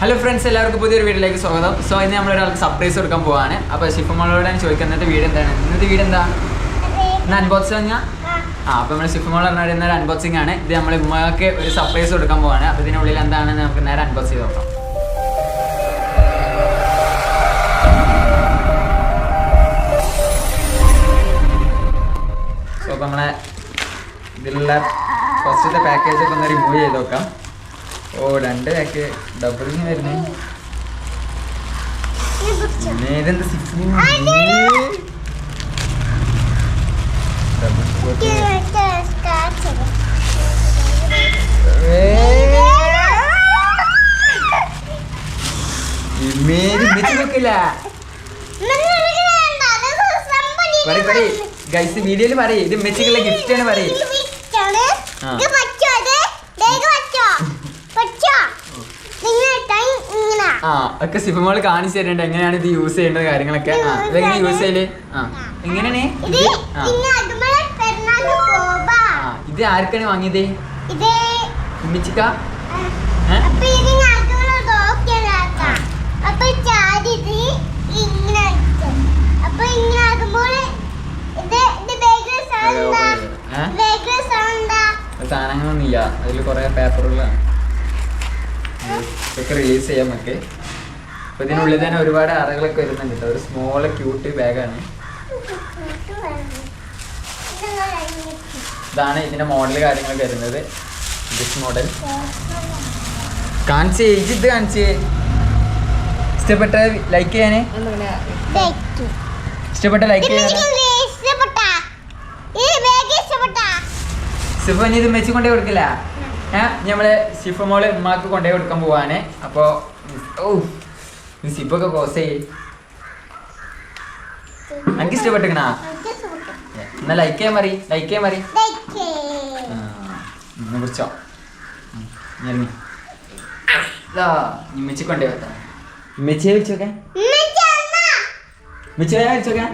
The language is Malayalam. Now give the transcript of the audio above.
ഹലോ ഫ്രണ്ട്സ് എല്ലാവർക്കും പുതിയൊരു വീഡിയോയിലേക്ക് സ്വാഗതം. സോ ഇന്ന് നമ്മൾ ഒരാൾക്ക് സർപ്രൈസ് കൊടുക്കാൻ പോവാണ്. അപ്പോൾ ശിഫമോളോട് ചോദിക്കുന്നത് ഇന്നത്തെ വീട് എന്താണ്? ഇന്നത്തെ വീട് എന്താ? ഇന്ന് അൻബോക്സ് പറഞ്ഞാൽ ആ. അപ്പോൾ നമ്മൾ ശിഫമോൾ പറഞ്ഞ ഇന്നൊരു അൺബോക്സിംഗ് ആണ്. ഇത് നമ്മൾ ഉമ്മക്ക് ഒരു സർപ്രൈസ് കൊടുക്കാൻ പോവാണ്. അപ്പോൾ ഇതിനുള്ളിൽ എന്താണെന്ന് നമുക്ക് നേരെ അൺബോക്സ് ചെയ്ത് നോക്കാം. സോ അപ്പോൾ നമ്മളെ ഇതിലുള്ള ഫസ്റ്റത്തെ പാക്കേജ് ഒക്കെ ഒന്ന് റിമൂവ് ചെയ്ത് നോക്കാം. ഓ രണ്ട് പാക്ക് ഡബിളിന് വരുന്നേ. നേരെന്ത് സിക്സിന് ഡബിൾ വീഡിയോയിൽ ഇത് മെച്ചിക്കുള്ള ഗിഫ്റ്റ് ആണ് പറയും. ആ ഒക്കെ മോൾ കാണിച്ചു തരേണ്ട. എങ്ങനെയാണ് ഇത് യൂസ് ചെയ്യേണ്ടത് കാര്യങ്ങളൊക്കെ? ആ ഇതെങ്ങനെ യൂസ് ചെയ്യൽ? ആ എങ്ങനെയാണ്? ഇത് ആ. ആ ഇത് ആർക്കാണ് വാങ്ങിയത്? ഉമ്മിച്ചിക്ക? സാധനങ്ങളൊന്നുമില്ല. അതിൽ കുറെ പേപ്പറുകളാണ് ഇതൊക്കെ റിലീസ് ചെയ്യാൻ നമുക്ക്. അപ്പൊ ഇതിനുള്ളിൽ തന്നെ ഒരുപാട് അറകളൊക്കെ വരുന്നുണ്ട് കേട്ടോ. ഒരു സ്മോൾ ക്യൂട്ട് ബാഗാണ് ഇതാണ് ഇതിന്റെ മോഡൽ കാര്യങ്ങൾ വരുന്നത്. ദിസ് മോഡൽ കാണിച്ചേ ഇത് കാണിച്ചേ ഇഷ്ടപ്പെട്ട ലൈക്ക് ചെയ്യാനേ? ഇഷ്ടപ്പെട്ട ലൈക്ക് ചെയ്യാനേ? ഇഷ്ടപ്പെട്ടാ? ഈ ബാഗ് ഇഷ്ടപ്പെട്ടാ? സിഫ ഇത് മെച്ചി കൊണ്ടേ കൊടുക്കില്ല? നമ്മൾ സിഫ് മോൾ ഉമ്മാക്ക് കൊണ്ടുപോയി കൊടുക്കാൻ പോവാണ്. അപ്പോ ഓ ഈ സിപ്പൊക്കെ കോസ് ചെയ്യ് എനിക്ക് ഇഷ്ടപ്പെട്ടിക്കണാ എന്നാ ലൈക്ക് ചെയ്യാൻ മറി ലൈക്ക് ചെയ്യാൻ മറി കുറിച്ചോ ഇമ്മച്ചി കൊണ്ടേ ഇമ്മച്ചിയെ വിളിച്ചോക്കെ? ഇമ്മച്ചിയെ വിളിച്ചോക്കെ?